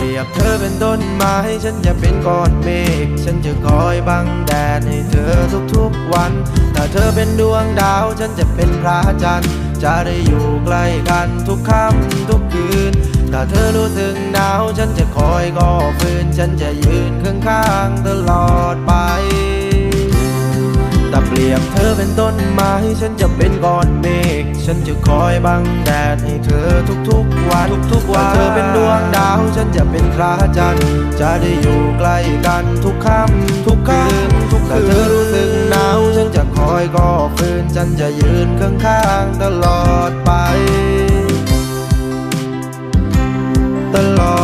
เปรียบเธอเป็นต้นไม้ฉันจะเป็นก้อนเมฆฉันจะคอยบังแดดให้เธอทุกๆวัน ถ้าเธอเป็นดวงดาวฉันจะเป็นพระจันทร์ จะได้อยู่ใกล้กันทุกค่ำทุกคืน ถ้าเธอรู้สึกหนาวฉันจะคอยก่อฟืน ฉันจะยืนข้างๆตลอดไปแต่เปรียบเธอเป็นต้นไม้ฉันจะเป็นก้อนเมฆ ฉันจะคอยบังแดดให้เธอทุกๆวันทุกๆวันเธอเป็นดวงดาว ฉันจะเป็นพระจันทร์จะได้อยู่ใกล้กันทุกค่ำทุกคืนทุกคืนถ้าเธอรู้สึกหนาว ฉันจะคอยก่อฟืน ฉันจะยืนข้างๆตลอดไป ตลอด